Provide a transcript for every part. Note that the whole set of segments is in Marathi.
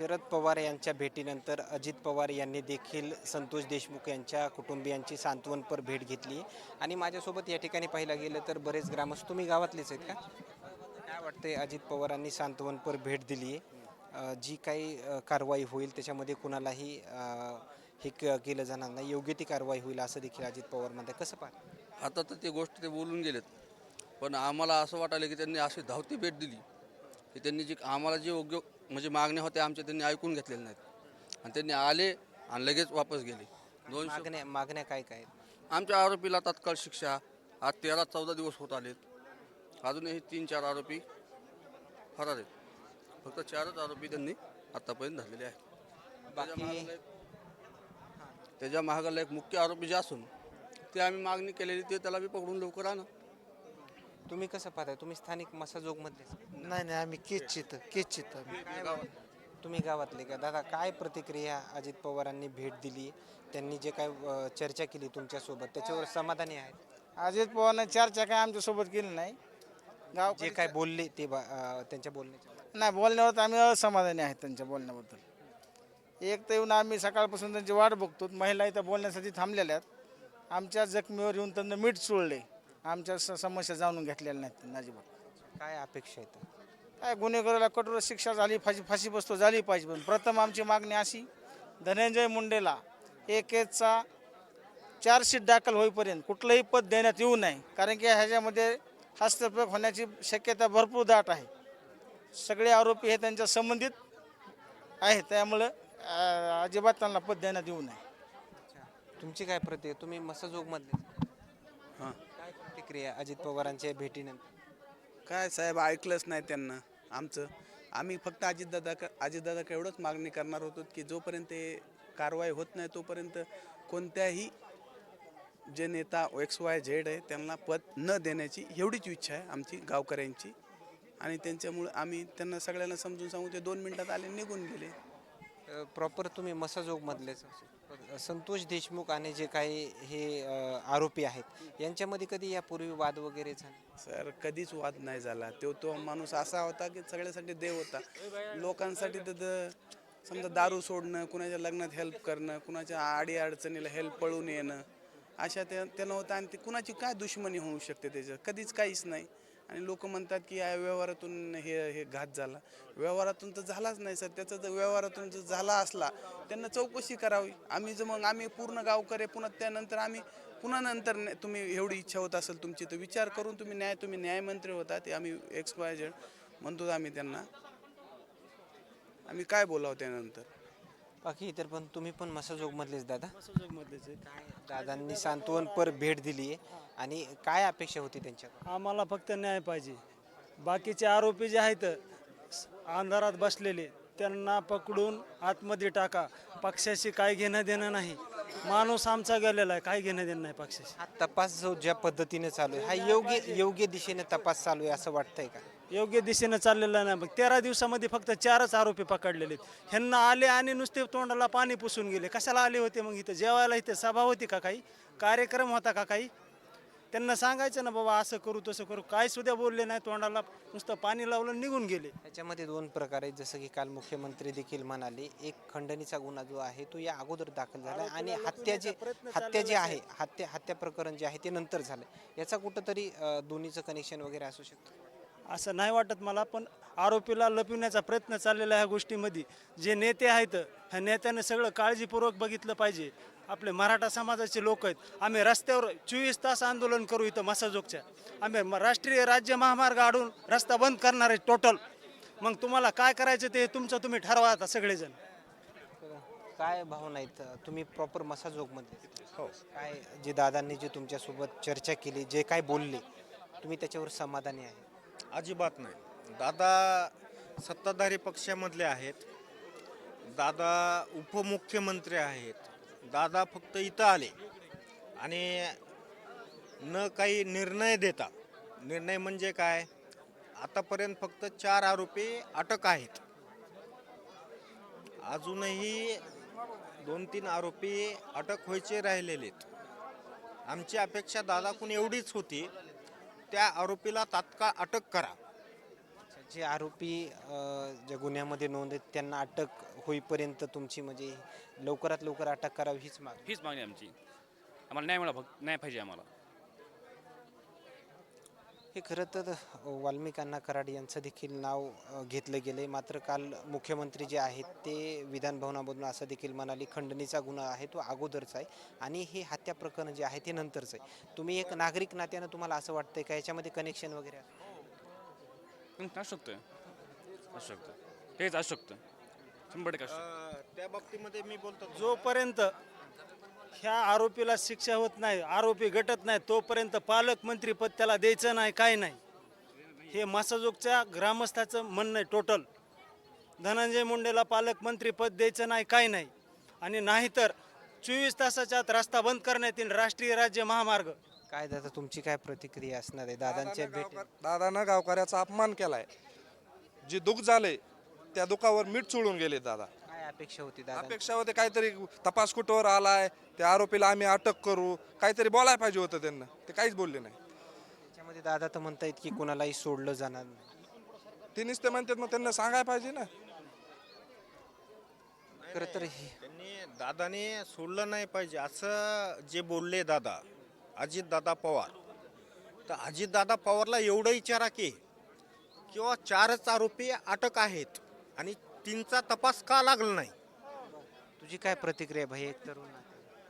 शरद पवार यांच्या भेटीनंतर अजित पवार यांनी देखील संतोष देशमुख यांच्या कुटुंबियांची सांत्वनपर भेट घेतली. आणि माझ्यासोबत या ठिकाणी पाहिलं गेलं तर बरेच ग्रामस्थ तुम्ही गावातलेच आहेत का? काय वाटतंय अजित पवारांनी सांत्वनपर भेट दिली? आहे जी काही कारवाई होईल त्याच्यामध्ये कुणालाही हे क- केलं जाणार नाही. योग्य ती कारवाई होईल असं देखील अजित पवार म्हणतात. कसं पाहता? आता तर ते गोष्ट ते बोलून गेलेत. पण आम्हाला असं वाटायला की त्यांनी अशी धावती भेट दिली. की त्यांनी जी आम्हाला जे योग्य म्हणजे मागण्या होत्या आमच्या त्यांनी ऐकून घेतलेल्या नाहीत. आणि त्यांनी आले आणि लगेच वापस गेले. दोन मागण्या मागण्या काय काय? आमच्या आरोपीला तात्काळ शिक्षा. आज तेरा चौदा दिवस होत आलेत. अजूनही तीन चार आरोपी फरार आहेत. फक्त चारच आरोपी त्यांनी आत्तापर्यंत धरलेले आहेत. त्याच्या मागाला एक- त्याच्या महागाला एक मुख्य आरोपी जे असून ते आम्ही मागणी केलेली ते त्याला बी पकडून लवकर आणा. तुम्ही कसं पाहताय तुम्ही स्थानिक मसाजोगमधलेच नाही नाही आम्ही केचित केचित आम्ही. तुम्ही गावातले का? दादा काय प्रतिक्रिया अजित पवारांनी भेट दिली? त्यांनी जे काय अ, चर्चा केली तुमच्यासोबत त्याच्यावर समाधानी आहेत? अजित पवारने चर्चा काय आमच्यासोबत केली नाही. गाव जे काय बोलले ते बा- अ, त्यांच्या बोलण्याच्या नाही बोलण्यावर तर आम्ही असमाधानी आहेत त्यांच्या बोलण्याबद्दल. एक तर येऊन आम्ही सकाळपासून त्यांची वाट बघतो. महिला इथं बोलण्यासाठी थांबलेल्या आहेत. आमच्या जखमीवर येऊन त्यांना मीठ चोळले. आमच्या स- समस्या जाणून घेतलेल्या नाहीत त्यांनी अजिबात. काय अपेक्षा आहेत? काय गुन्हेगाराला कठोर शिक्षा झाली फाशी फाशी बसतो झाली पाहिजे पण प्रथम आमची मागणी अशी धनंजय मुंडेला एक केसचा चार्जशीट दाखल होईपर्यंत कुठलंही पद देण्यात येऊ नये कारण की ह्याच्यामध्ये हस्तक्षेप होण्याची शक्यता भरपूर दाट आहे. सगळे आरोपी हे त्यांच्या संबंधित आहेत त्यामुळं अं, अजिबात त्यांना पद देण्यात येऊ नये. तुमची काय प्रति तुम्ही मसाजोगमधले. हां. काय प्रतिक्रिया अजित पवारांच्या भेटीनंतर? काय साहेब ऐकलंच नाही त्यांना आमचं. आम्ही फक्त अजितदादा अजितदादाकडे एवढंच मागणी करणार होतो की जोपर्यंत ते कारवाई होत नाही तोपर्यंत कोणत्याही जे नेता एक्स वाय झेड आहे त्यांना पद न देण्याची एवढीच इच्छा आहे आमची गावकऱ्यांची. आणि त्यांच्यामुळं आम्ही त्यांना सगळ्यांना समजून सांगू ते दोन मिनटात आले निघून गेले. प्रॉपर तुम्ही मसाजोगमधलेच संतोष देशमुख आणि जे काही हे आरोपी आहेत यांच्यामध्ये कधी यापूर्वी वाद वगैरे झाला? सर कधीच वाद नाही झाला. तो तो माणूस असा होता की सगळ्यासाठी देव होता. लोकांसाठी तर समजा दारू सोडणं कुणाच्या लग्नात हेल्प करणं कुणाच्या आडी अडचणीला हेल्प पळून येणं अशा त्या त्यानं होतं आणि ते कुणाची काय दुश्मनी होऊ शकते त्याचं कधीच काहीच नाही. आणि लोक म्हणतात की या व्यवहारातून हे हे घात झाला. व्यवहारातून तर झालाच नाही सर. त्याचा जर व्यवहारातून जर झाला असला त्यांना चौकशी करावी. आम्ही जर मग आम्ही पूर्ण गावकरे पुन्हा त्यानंतर आम्ही पुन्हा नंतर तुम्ही एवढी इच्छा होत असेल तुमची तर विचार करून तुम्ही न्याय तुम्ही न्यायमंत्री होता. ते आम्ही एक्स म्हणतो आम्ही त्यांना. आम्ही काय बोलावं त्यानंतर? बाकी इतर पण तुम्ही पण मसाजोगमधलेच दादा. काय दादांनी सांत्वनपर भेट दिली आहे. आणि काय अपेक्षा होती त्यांच्याकडून? आम्हाला फक्त न्याय पाहिजे. बाकीचे आरोपी जे आहेत अंधारात बसलेले त्यांना पकडून आतमध्ये टाका. पक्षाशी काय घेणं देणं नाही. माणूस आमचा गेलेला आहे. काय घेणं देणं नाही पक्षाशी? हा तपास जो ज्या पद्धतीने चालू आहे हा योग्य योग्य दिशेने तपास चालू आहे असं वाटतंय का? योग्य दिशेनं चाललेला नाही. मग तेरा दिवसामध्ये फक्त चारच आरोपी पकडलेले आहेत. ह्यांना आले आणि नुसते तोंडाला पाणी पुसून गेले. कशाला आले होते मग इथं? जेवायला इथं सभा होती का काही? कार्यक्रम होता का काही? त्यांना सांगायचं ना बाबा असं करू तसं करू. काय सुद्धा बोलले नाही. तोंडाला नुसतं पाणी लावलं निघून गेले. याच्यामध्ये दोन प्रकार आहेत. जसं की काल मुख्यमंत्री देखील म्हणाले एक खंडणीचा गुन्हा जो आहे तो या अगोदर दाखल झाला आणि हत्या जे हत्या जे आहे. हत्या हत्या प्रकरण जे आहे ते नंतर झालं. याचा कुठंतरी दोन्हीचं कनेक्शन वगैरे असू शकतं. असं नाही वाटत मला पण आरोपीला लपविण्याचा प्रयत्न चाललेला ह्या गोष्टीमध्ये. जे नेते आहेत ह्या नेत्याने सगळं काळजीपूर्वक बघितलं पाहिजे. आपले मराठा समाजाचे लोक आहेत. आम्ही रस्त्यावर चोवीस तास आंदोलन करू इथं मसाजोगच्या. आम्ही म- राष्ट्रीय राज्य महामार्ग आडून रस्ता बंद करणार आहे टोटल मग तुम्हाला काय करायचं ते तुमचं तुम्ही ठरवा आता सगळेजण. काय भावना आहेत? तुम्ही प्रॉपर मसाजोगमध्ये? हो. काय जे दादांनी जे तुमच्यासोबत चर्चा केली जे काय बोलले तुम्ही त्याच्यावर समाधानी आहे? अजिबात नाही. दादा सत्ताधारी पक्षामधले आहेत. दादा उपमुख्यमंत्री आहेत. दादा फक्त इथं आले. आणि न काही निर्णय देता. निर्णय म्हणजे काय? आतापर्यंत फक्त चार आरोपी अटक आहेत. अजूनही दोन तीन आरोपी अटक व्हायचे राहिलेले आहेत. आमची अपेक्षा दादाकून एवढीच होती. त्या आरोपीला तात्काळ अटक करा. जे आरोपी अ, ज्या गुन्ह्यामध्ये नोंद आहेत त्यांना अटक होईपर्यंत तुमची म्हणजे लवकरात लवकर अटक करावी हीच मागणी. हीच मागणी आहे आमची. आम्हाला न्याय मिळा न्याय पाहिजे आम्हाला. हे खरं तर वाल्मिक अण्णा कराड यांचं देखील नाव घेतलं गेले मात्र काल मुख्यमंत्री जे आहेत ते विधानभवनामधून असं देखील म्हणाले खंडणीचा गुन्हा आहे तो अगोदरचा आहे. आणि हे हत्या प्रकरण जे आहे ते नंतरचं आहे. तुम्ही एक नागरिक नात्यानं तुम्हाला असं वाटतंय का? याच्यामध्ये कनेक्शन वगैरे आहे? पण असू शकतं असू शकतं हेच असू शकतं शंभर टक्के त्या बाबतीमध्ये मी बोलतो जोपर्यंत ह्या आरोपीला शिक्षा होत नाही आरोपी गटत नाही तोपर्यंत पालकमंत्रीपद त्याला द्यायचं नाही काय नाही. हे मासाजोगच्या ग्रामस्थाचं म्हणणं आहे टोटल धनंजय मुंडेला पालकमंत्रीपद द्यायचं नाही काय नाही. आणि नाहीतर चोवीस तासाच्या आत रस्ता बंद करण्यात येईल राष्ट्रीय राज्य महामार्ग. काय दादा तुमची काय प्रतिक्रिया असणार आहे? दादांच्या भेटी दादानं गावकऱ्याचा अपमान केलाय. जे दुःख झाले त्या दुःखावर मीठ चोळून गेले दादा. अपेक्षा होती दादा अपेक्षा होते काहीतरी तपास कुठवर आलाय त्या आरोपीला आम्ही अटक करू काहीतरी बोलायला पाहिजे होतं त्यांना ते काहीच बोलले नाही. त्याच्यामध्ये दादा तर म्हणतायत की कुणालाही सोडलं जाणार नाही. ते नुसते म्हणतात मग त्यांना सांगायला पाहिजे ना. खरं तर हे त्यांनी दादाने सोडलं नाही पाहिजे असं जे बोलले दादा अजित दादा पवार तर अजित दादा पवारला एवढं विचारा की किंवा चारच आरोपी अटक आहेत आणि तीनचा तपास का लागला नाही? तुझी काय प्रतिक्रिया भाई एक तरुण?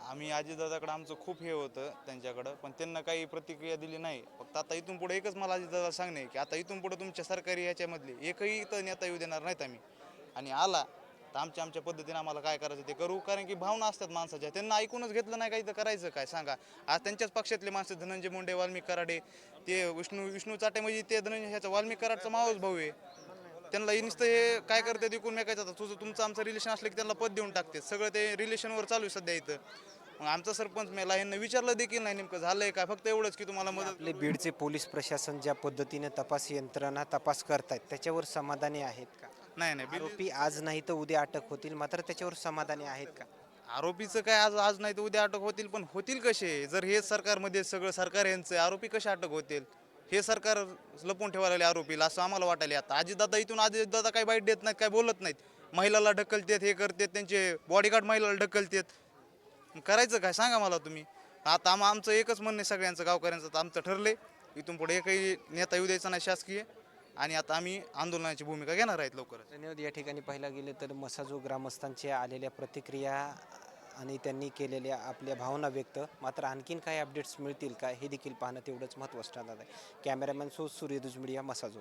आम्ही अजितदादाकडे आमचं खूप हे होतं त्यांच्याकडं पण त्यांना काही प्रतिक्रिया दिली नाही. फक्त आता इथून पुढे एकच मला अजितदादा सांगणे की आता इथून पुढे तुमच्या सरकारी ह्याच्यामधले एकही इथं नेता येऊ देणार नाहीत आम्ही. आणि आला तर आमच्या आमच्या पद्धतीने आम्हाला काय करायचं ते करू कारण की भावना असतात माणसाच्या. त्यांना ऐकूनच घेतलं नाही काही तर करायचं काय? सांगा. आज त्यांच्याच पक्षातले माणसं धनंजय मुंडे वाल्मिक कराडे ते विष्णू विष्णू चाटे म्हणजे ते धनंजय ह्याचा वाल्मिक कराडचा मावस भाऊ आहे. त्यांना हे नुसतं हे काय करते आता? तुझं तुमचं आमचं रिलेशन असलं की त्यांना पद देऊन टाकते. सगळं ते रिलेशनवर चालू आहे सध्या इथं. मग आमचा सरपंच मेला यांना विचारलं देखील नाही नेमकं झालंय काय फक्त एवढंच की तुम्हाला मदत आपले बीडचे पोलीस प्रशासन ज्या पद्धतीने तपास यंत्रणा तपास करतायत त्याच्यावर समाधानी आहेत का? नाही नाही. आरोपी आज नाही तर उद्या अटक होतील मात्र त्याच्यावर समाधानी आहेत का? आरोपीचं काय आज आज नाही तर उद्या अटक होतील पण होतील कसे? जर हे सरकारमध्ये सगळं सरकार यांचं आहे, आरोपी कसे अटक होतील? हे सरकार लपवून ठेवायला लागले आरोपीला असं आम्हाला वाटायला आता अजितदादा इथून अजितदादा काही बाईट देत नाहीत काय बोलत नाहीत. महिलाला ढकलतेत हे करतेत त्यांचे बॉडीगार्ड महिलाला ढकलतेत. करायचं काय? सांगा मला तुम्ही. आता आम आमचं एकच म्हणणं आहे सगळ्यांचं गावकऱ्यांचं तर आमचं ठरले इथून पुढे एकही नेता येऊ द्यायचा नाही शासकीय. आणि आता आम्ही आंदोलनाची भूमिका घेणार आहेत लवकरच. धन्यवाद. या ठिकाणी पाहायला गेले तर मसाजो ग्रामस्थांच्या आलेल्या प्रतिक्रिया आणि त्यांनी केलेल्या आपल्या भावना व्यक्त. मात्र आणखीन काही अपडेट्स मिळतील का हे देखील पाहणं तेवढंच महत्त्वाचं ठरणार आहे. कॅमेरामॅन सो सूर्यदुज मीडिया मसाजो